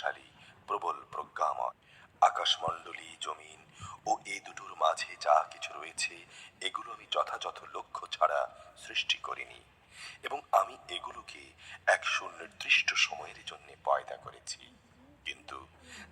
প্রতাপশালী প্রবল প্রজ্ঞাময়। আকাশমণ্ডলী, জমিন ও এই দুটোর মাঝে যা কিছু রয়েছে, এগুলো আমি যথাযথ লক্ষ্য ছাড়া সৃষ্টি করিনি এবং আমি এগুলোকে এক সুনির্দিষ্ট সময়ের জন্য পয়দা করেছি। কিন্তু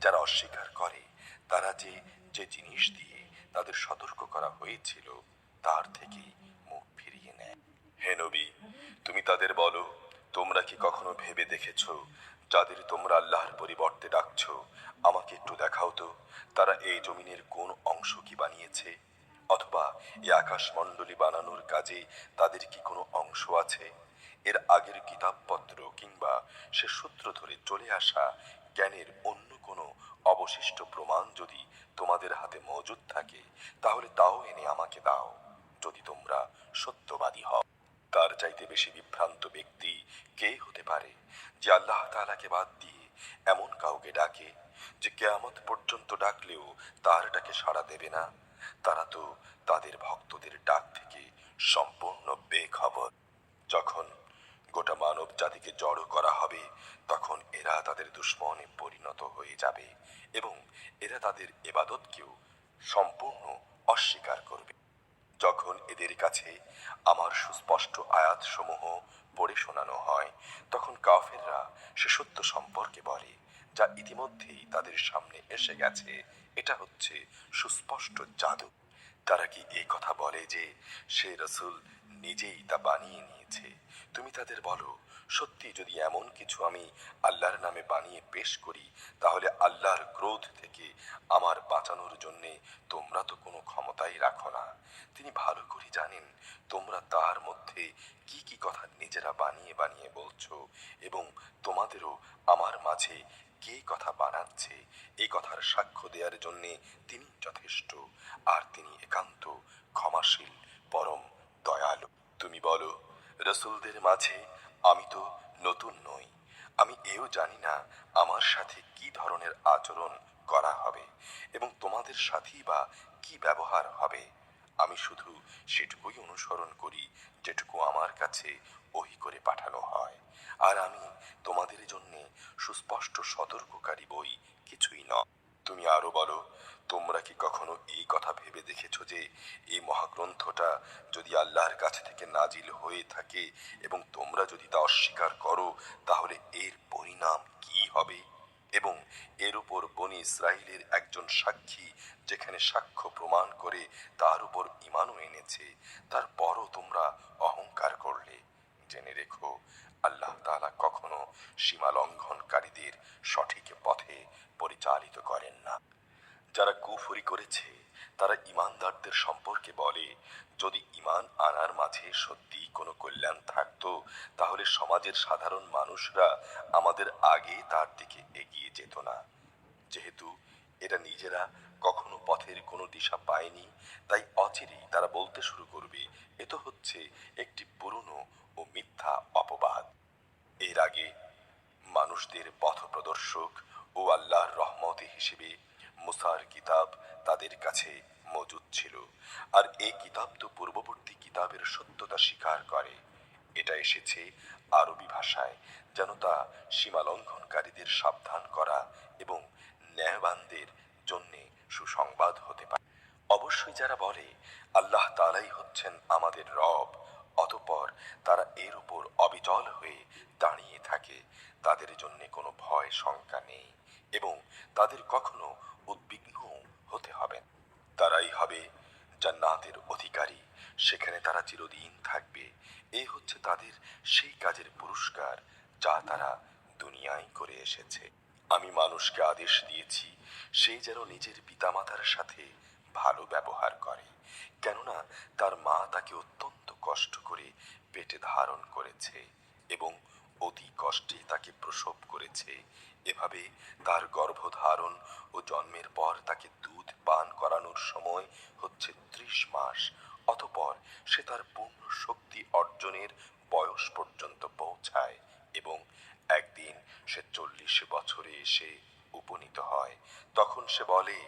যারা অস্বীকার করে, তারা যে যে জিনিস দিয়ে তাদের সতর্ক করা হয়েছিল, তার থেকেই মুখ ফিরিয়ে নেয়। হে নবী, তুমি তাদের বলো, তোমরা কি কখনো ভেবে দেখেছ যাদের তোমরা আল্লাহর পরিবর্তে ডাকছো, আমাকে একটু দেখাও তো, তারা এই জমিনের কোন অংশ কি বানিয়েছে? অথবা এই আকাশমণ্ডলী বানানোর কাজে তাদের কি কোনো অংশ আছে? এর আগের কিতাবপত্র কিংবা সে সূত্র ধরে চলে আসা জ্ঞানের অন্য কোনো অবশিষ্ট প্রমাণ যদি তোমাদের হাতে মজুদ থাকে, তাহলে তাও এনে আমাকে দাও, যদি তোমরা সত্যবাদী হও। তার চাইতে বেশি বিভ্রান্ত ব্যক্তি কে হতে পারে যে আল্লাহ তাআলাকে বাদ দিয়ে এমন কাউকে ডাকে যে কেয়ামত পর্যন্ত ডাকলেও তার ডাকে সাড়া দেবে না? তারা তো তাদের ভক্তদের ডাক থেকে সম্পূর্ণ বেখবর। যখন গোটা মানব জাতিকে জড়ো করা হবে, তখন এরা তাদের দুশ্মনে পরিণত হয়ে যাবে এবং এরা তাদের এবাদতকেও সম্পূর্ণ অস্বীকার করবে। যখন এদের কাছে আমার সুস্পষ্ট আয়াতসমূহ পড়ে শোনানো হয়, তখন কাফেররা সে সত্য সম্পর্কে বলে, যা ইতিমধ্যেই তাদের সামনে এসে গেছে। এটা হচ্ছে সুস্পষ্ট জাদু। তারা কি এই কথা বলে যে সে রসুল নিজেই তা বানিয়ে নিয়েছে তুমি তাদের বলো, সত্যি যদি এমন কিছু আমি আল্লাহর নামে বানিয়ে পেশ করি, তাহলে আল্লাহর ক্রোধ থেকে আমার বাঁচানোর জন্যে তোমরা তো কোনো ক্ষমতাই রাখো না। তিনি ভালো করে জানেন, তোমরা তার মধ্যে কি কি কথা নিজেরা বানিয়ে বানিয়ে বলছো এবং তোমাদেরও আমার মাঝে কে কথা বানাচ্ছে এই কথার সাক্ষ্য দেওয়ার জন্যে তিনি যথেষ্ট। আর তিনি একান্ত ক্ষমাশীল, পরম দয়ালু। তুমি বলো রসুলদের মাঝে আমি তো নতুন নই। আমি এও জানি না আমার সাথে কি ধরনের আচরণ করা হবে এবং তোমাদের সাথেই বা কি ব্যবহার হবে। আমি শুধু সেটুকুই অনুসরণ করি যেটুকু আমার কাছে ওহি করে পাঠানো হয়। আর আমি তোমাদের জন্যে সুস্পষ্ট সতর্ককারী বই কিছুই নয়। তুমি আরও বলো, তোমরা কি কখনো এই কথা ভেবে দেখেছ যে এই মহাগ্রন্থটা যদি আল্লাহর কাছ থেকে নাজিল হয়ে থাকে এবং তোমরা যদি তা অস্বীকার করো, তাহলে এর পরিণাম কি হবে? এবং এর উপর বনি ইসরায়েলের একজন সাক্ষী যেখানে সাক্ষ্য প্রমাণ করে, তার উপর ইমানও এনেছে, তারপরও তোমরা অহংকার করলে। জেনে রেখো, আল্লাহ তাআলা কখনো সীমা লঙ্ঘনকারীদের সঠিক পথে পরিচালিত করেন না। যারা কুফরি করেছে, তারা ইমানদারদের সম্পর্কে বলে, যদি ইমান আনার মাঝে সত্যি কোনো কল্যাণ থাকতো, তাহলে সমাজের সাধারণ মানুষরা আমাদের আগে তার দিকে এগিয়ে যেত না। যেহেতু এরা নিজেরা কখনো পথের কোনো দিশা পায়নি, তাই অচিরেই তারা বলতে শুরু করবে, এ তো হচ্ছে একটি পুরনো ও মিথ্যা অপবাদ। এর আগে মানুষদের পথপ্রদর্শক ও আল্লাহর রহমতে হিসেবে মুসার কিতাব তাদের কাছে মজুদ ছিল। আর এই কিতাব তো পূর্ববর্তী কিতাবের সত্যতা স্বীকার করে। এটা এসেছে আরবি ভাষায়, যেন তা সীমালঙ্ঘনকারীদের সাবধান করা এবং ন্যায়বানদের জন্যে সুসংবাদ হতে পারে। অবশ্যই যারা বলে, আল্লাহ তালাই হচ্ছেন আমাদের রব অতঃপর তারা এর উপর অবিচল হয়ে দাঁড়িয়ে থাকে। তাদের জন্য কোনো ভয়, শঙ্কা নেই এবং তাদের কখনো উদ্বিগ্ন হতে হবে তারাই হবে জান্নাতের অধিকারী। সেখানে তারা চিরদিন থাকবে। এই হচ্ছে তাদের সেই কাজের পুরস্কার যা তারা দুনিয়ায় করে এসেছে। আমি মানুষকে আদেশ দিয়েছি সেই যেন নিজের পিতামাতার সাথে ভালো ব্যবহার করে। কেননা তার মা তাকে অত্যন্ত কষ্ট করে পেটে ধারণ করেছে এবং অতি কষ্টে তাকে প্রসব করেছে। এভাবে তার গর্ভধারণ ও জন্মের পর তাকে দুধ পান করানোর সময় হচ্ছে ত্রিশ মাস, অতপর সে তার পূর্ণ শক্তি অর্জনের বয়স পর্যন্ত পৌঁছায় এবং একদিন সে চল্লিশ বছরে এসে উপনীত হয়। তখন সে বলে,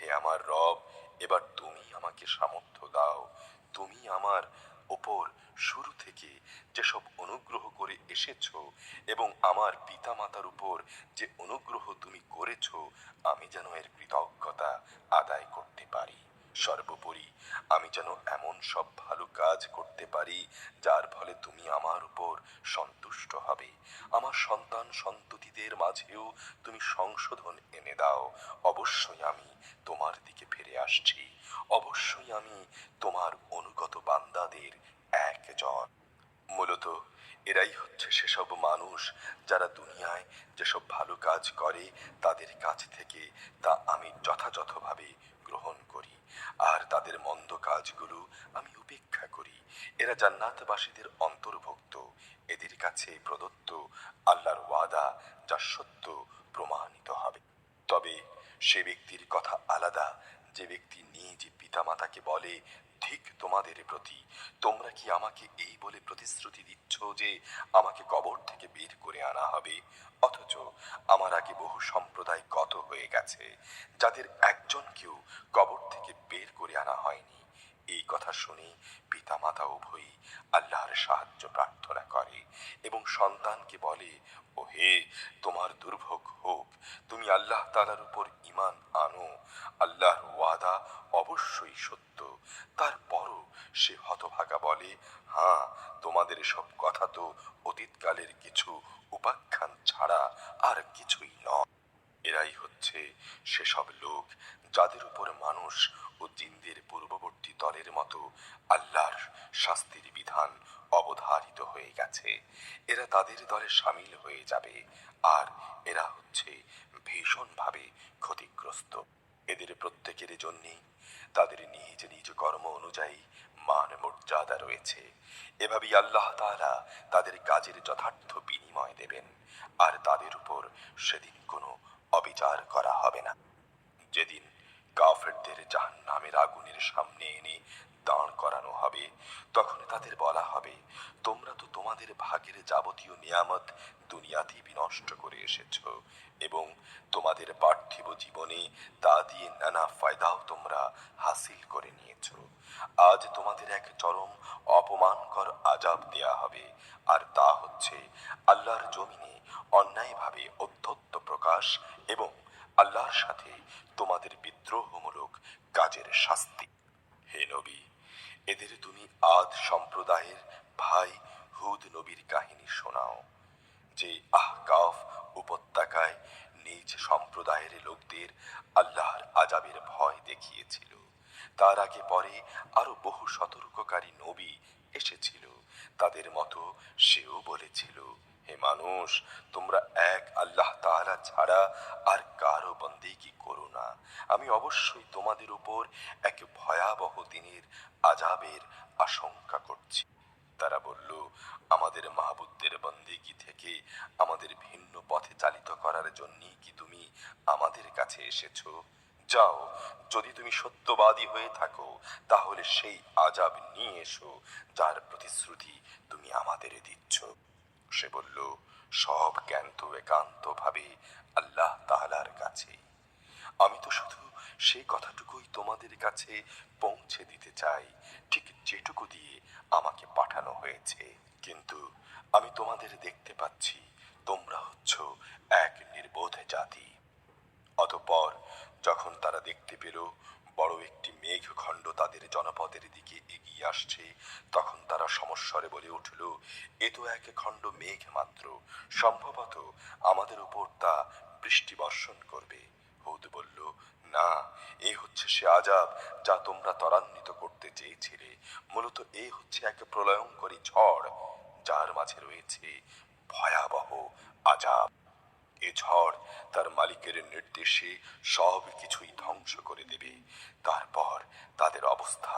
হে আমার রব এবার তুমি আমাকে সামর্থ্য দাও। তুমি আমার ওপর শুরু থেকে যেসব অনুগ্রহ করে এসেছ এবং আমার পিতা মাতার উপর যে অনুগ্রহ তুমি করেছ, আমি যেন এর কৃতজ্ঞতা আদায় করতে পারি। সর্বোপরি। আমি যেন এমন সব ভালো কাজ করতে পারি, যার ফলে তুমি আমার উপর সন্তুষ্ট হবে। আমার সন্তান সন্ততিদের মাঝেও তুমি সংশোধন এনে দাও। অবশ্যই আমি তোমার দিকে ফিরে আসছি। অবশ্যই আমি তোমার অনুগত বান্দাদের একজন। মূলত এরাই হচ্ছে সেসব মানুষ যারা দুনিয়ায় যেসব ভালো কাজ করে, তাদের কাছ থেকে তা আমি যথাযথভাবে গ্রহণ করি। আর তাদের মন্দ কাজগুলো আমি উপেক্ষা করি। এরা জান্নাতবাসীদের অন্তর্ভুক্ত। এদের কাছে প্রদত্ত আল্লাহর ওয়াদা যা সত্য প্রমাণিত হবে। তবে সে ব্যক্তির কথা আলাদা যে ব্যক্তি নিজ পিতামাতাকে বলে, ঠিক তোমাদের প্রতি, তোমরা কি আমাকে এই বলে প্রতিশ্রুতি দিচ্ছ যে আমাকে কবর থেকে বের করে আনা হবে? অথচ আমার আগে বহু সম্প্রদায় গত হয়ে গেছে, যাদের একজনকেও কবর থেকে বের করে আনা হয়নি। এই কথা শুনে পিতামাতা উভয়ই আল্লাহর সাহায্য প্রার্থনা করে এবং সন্তানকে বলে ও হে তোমার দুর্ভোগ হোক, তুমি আল্লাহ তালার উপর ইমান আনো আল্লাহর ওয়াদা অবশ্যই সত্য। তারপরও সে হতভাগা বলে হ্যাঁ তোমাদের সব কথা তো অতীতকালের কিছু উপাখ্যান ছাড়া আর কিছুই নয়। এরাই হচ্ছে সেসব লোক যাদের উপর মানুষ ও জিনদের পূর্ববর্তী দলের মতো আল্লাহর শাস্তির বিধান অবধারিত হয়ে গেছে। এরা তাদের দলে সামিল হয়ে যাবে আর এরা হচ্ছে ভীষণভাবে ক্ষতিগ্রস্ত। এদের প্রত্যেকের জন্যেই তাদের নিজ নিজ কর্ম অনুযায়ী মান মর্যাদা রয়েছে। এভাবেই আল্লাহ তাআলা তাদের কাজের যথার্থ বিনিময় দেবেন। আর তাদের উপর সেদিন কোনো অবিচার করা হবে না। যেদিন কাফেরদের জাহান নামের আগুনের সামনে এনে দাঁড় করানো হবে, তখন তাদের বলা হবে, তোমরা তো তোমাদের ভাগের যাবতীয় নিয়ামত দুনিয়াতেই বিনষ্ট করে এসেছ এবং তোমাদের পার্থিব জীবনে তা দিয়ে নানা ফায়দাও তোমরা হাসিল করে নিয়েছ। আজ তোমাদের এক চরম অপমানকর আজাব দেয়া হবে, আর তা হচ্ছে আল্লাহর জমিনে অন্যায়ভাবে অধ্যত্ত প্রকাশ এবং আল্লাহর সাথে তোমাদের বিদ্রোহমূলক কাজের শাস্তি। হে নবী, এদের তুমি আদ সম্প্রদায়ের ভাই হুদ নবীর কাহিনী শোনাও, যে আহকাফ উপত্যকায় নিজ সম্প্রদায়ের লোকদের আল্লাহর আজাবের ভয় দেখিয়েছিল। তার আগে পরে আরও বহু সতর্ককারী নবী এসেছিল। তাদের মতো সেও বলেছিল, হে মানুষ, তোমরা এক আল্লাহ তাআলা ছাড়া আর কারও বন্দেগী করো না? আমি অবশ্যই তোমাদের উপর এক ভয়াবহ দিনের আজাবের আশঙ্কা করছি। তারা বলল, আমাদের মাহবুবদের বন্দেগী থেকে আমাদের ভিন্ন পথে চালিত করার জন্যই কি তুমি আমাদের কাছে এসেছ? যাও, যদি তুমি সত্যবাদী হয়ে থাকো, তাহলে সেই আজাব নিয়ে এসো, যার প্রতিশ্রুতি তুমি আমাদের দিচ্ছ। সে বলল, সব জ্ঞান তো একান্ত ভাবে আল্লাহ তাআলার কাছে। আমি তো শুধু সেই কথাটুকুই তোমাদের কাছে পৌঁছে দিতে চাই। ঠিক যেটুকু দিয়ে আমাকে পাঠানো হয়েছে। কিন্তু আমি তোমাদের দেখতে পাচ্ছি, তোমরা হচ্ছ এক নির্বোধ জাতি। অতঃপর যখন তারা দেখতে পেল, বড় একটি মেঘখণ্ড তাদের জনপদের দিকে এগিয়ে আসছে, তখন তারা সমস্বরে বলে উঠল, এ তো এক খণ্ড মেঘ মাত্র। সম্ভবত আমাদের উপর তা বৃষ্টি বর্ষণ করবে। হুদ বলল না এ হচ্ছে সে আজাব যা তোমরা ত্বরান্বিত করতে চেয়েছিলে। মূলত এ হচ্ছে এক প্রলয়ঙ্করী ঝড়, যার মাঝে রয়েছে ভয়াবহ আজাব। এ ঝড় তার মালিকের নির্দেশে সব কিছুই ধ্বংস করে দেবে। তারপর তাদের অবস্থা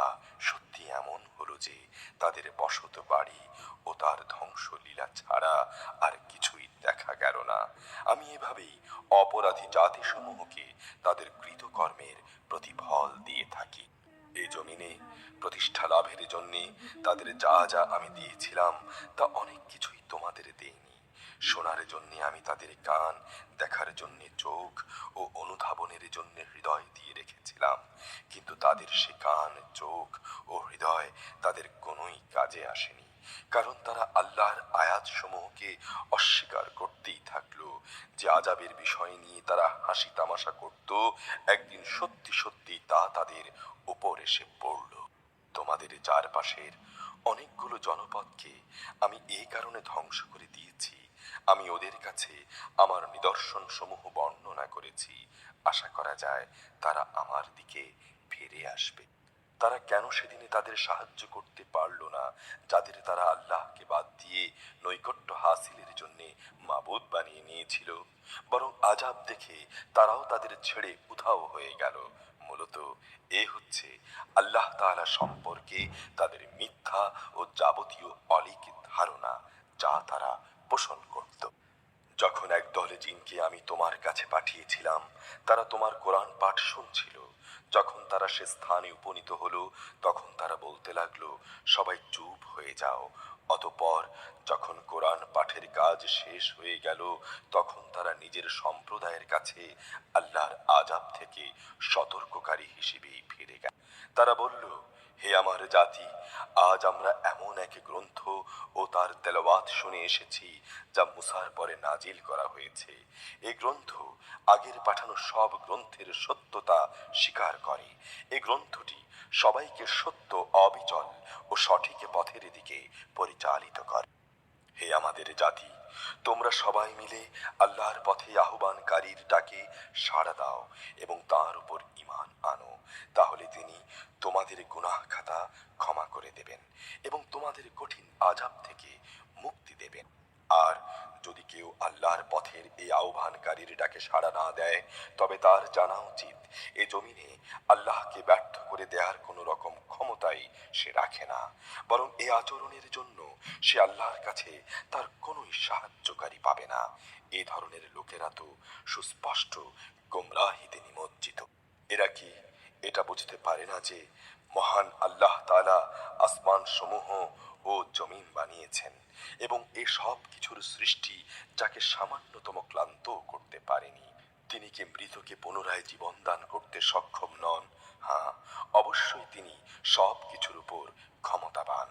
সত্যি এমন হলো যে তাদের বসত বাড়ি ও তার ধ্বংস লীলা ছাড়া আর কিছুই দেখা গেল না। আমি এভাবেই অপরাধী জাতিসমূহকে তাদের কৃতকর্মের প্রতিফল দিয়ে থাকি। এ জমিনে প্রতিষ্ঠা লাভের জন্যে তাদের যা যা আমি দিয়েছিলাম তা অনেক কিছুই তোমাদের দেইনি। শোনার জন্য আমি তাদের কান দেখার জন্য চোখ ও অনুধাবনের জন্য হৃদয় দিয়ে রেখেছিলাম। কিন্তু তাদের সে কান, চোখ ও হৃদয় তাদের কোনোই কাজে আসেনি। কারণ তারা আল্লাহর আয়াত সমূহকে অস্বীকার করতেই থাকল যে আজাবের বিষয় নিয়ে তারা হাসি তামাশা করত। একদিন সত্যি সত্যি তা তাদের উপর এসে পড়ল। তোমাদের চারপাশের অনেকগুলো জনপদকে আমি এই কারণে ধ্বংস করে দিয়েছি আমি ওদের কাছে আমার নিদর্শন সমূহ বর্ণনা করেছি। আশা করা যায় তারা আমার দিকে ফিরে আসবে। তারা কেন সেদিনে তাদের সাহায্য করতে পারল না, যাদের তারা আল্লাহকে বাদ দিয়ে নৈকট্য হাসিলের জন্য মাবুদ বানিয়ে নিয়েছিল? বরং আজাব দেখে তারাও তাদের ছেড়ে উধাও হয়ে গেল। মূলত এ হচ্ছে আল্লাহ তাআলা সম্পর্কে তাদের মিথ্যা ও যাবতীয় অলিখিত ধারণা, যা তারা পোষণ করত। যখন এক দলে জিনকে আমি তোমার কাছে পাঠিয়েছিলাম, তারা তোমার কোরআন পাঠ শুনছিল। যখন তারা সে স্থানে উপনীত হলো, তখন তারা বলতে লাগল, সবাই চুপ হয়ে যাও। অতপর যখন কোরআন পাঠের কাজ শেষ হয়ে গেল, তখন তারা নিজের সম্প্রদায়ের কাছে আল্লাহর আজাব থেকে সতর্ককারী হিসেবেই ফিরে গেল। তারা বলল হে আমার জাতি, আজ আমরা এমন এক গ্রন্থ ও তার তেলাওয়াত শুনে এসেছি, যা মুসার পরে নাজিল করা হয়েছে। এই গ্রন্থ আগের পাঠানো সব গ্রন্থের সত্যতা স্বীকার করে। এই গ্রন্থটি সবাইকে সত্য, অবিচল ও সঠিক পথের দিকে পরিচালিত করে। হে আমাদের জাতি, তোমরা সবাই মিলে আল্লাহর পথে আহ্বানকারীর ডাকে সাড়া দাও এবং তার উপর ঈমান আনো। তাহলে তিনি তোমাদের গুনাহ খাতা ক্ষমা করে দেবেন এবং তোমাদের কঠিন আজাব থেকে মুক্তি দেবেন। আর যদি কেউ আল্লাহর পথের এই আহ্বানকারীর ডাকে সাড়া না দেয়, তবে তার জানা উচিত এ জমিনে আল্লাহকে ব্যর্থ করে দেওয়ার কোনো রকম ক্ষমতাই সে রাখে না। বরং এ আচরণের জন্য সে আল্লাহর কাছে তার কোনোই সাহায্যকারী পাবে না। এ ধরনের লোকেরা তো সুস্পষ্ট গোমরাহিতে নিমজ্জিত। এরা কি এটা বুঝতে পারে না যে মহান আল্লাহ তাআলা আসমান সমূহ ও জমিন বানিয়েছেন এবং এ সব কিছুর সৃষ্টি যাকে সামান্যতম ক্লান্ত করতে পারেনি। তিনি কি মৃতকে পুনরায় জীবন দান করতে সক্ষম নন হ্যাঁ অবশ্যই তিনি সব কিছুর উপর ক্ষমতাবান।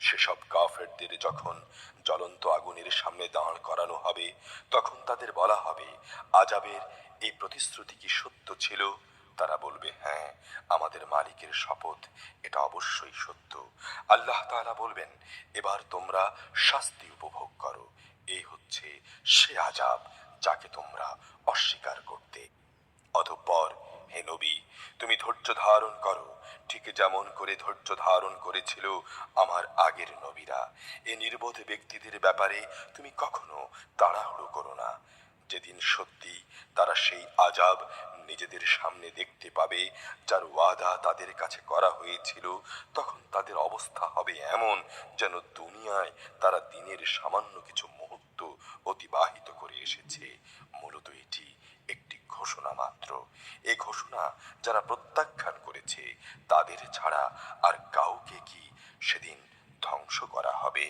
সেসব কাফেরদের যখন জ্বলন্ত আগুনের সামনে দাঁড় করানো হবে, তখন তাদের বলা হবে, আজাবের এই প্রতিশ্রুতি কি সত্য ছিল? তারা বলবে হ্যাঁ আমাদের মালিকের শপথ এটা অবশ্যই সত্য। আল্লাহ তাআলা বলবেন, এবার তোমরা শাস্তি উপভোগ করো। এই হচ্ছে সে আজাব যাকে তোমরা অস্বীকার করতে। অতঃপর, হে নবী, তুমি ধৈর্য ধারণ করো। ঠিক যেমন করে ধৈর্য ধারণ করেছিল আমার আগের নবীরা। এ নির্বোধ ব্যক্তিদের ব্যাপারে তুমি কখনো তাড়াহুড়ো করো না। যেদিন সত্যি তারা সেই আজাব নিজেদের সামনে দেখতে পাবে, যার ওয়াদা তাদের কাছে করা হয়েছিল, তখন তাদের অবস্থা হবে এমন যেন দুনিয়ায় তারা দিনের সামান্য কিছু মুহূর্ত অতিবাহিত করে এসেছে। মূলত এটি একটি ঘোষণা মাত্র। এ ঘোষণা যারা প্রত্যাখ্যান করেছে, তাদের ছাড়া আর কাউকে কি সেদিন ধ্বংস করা হবে?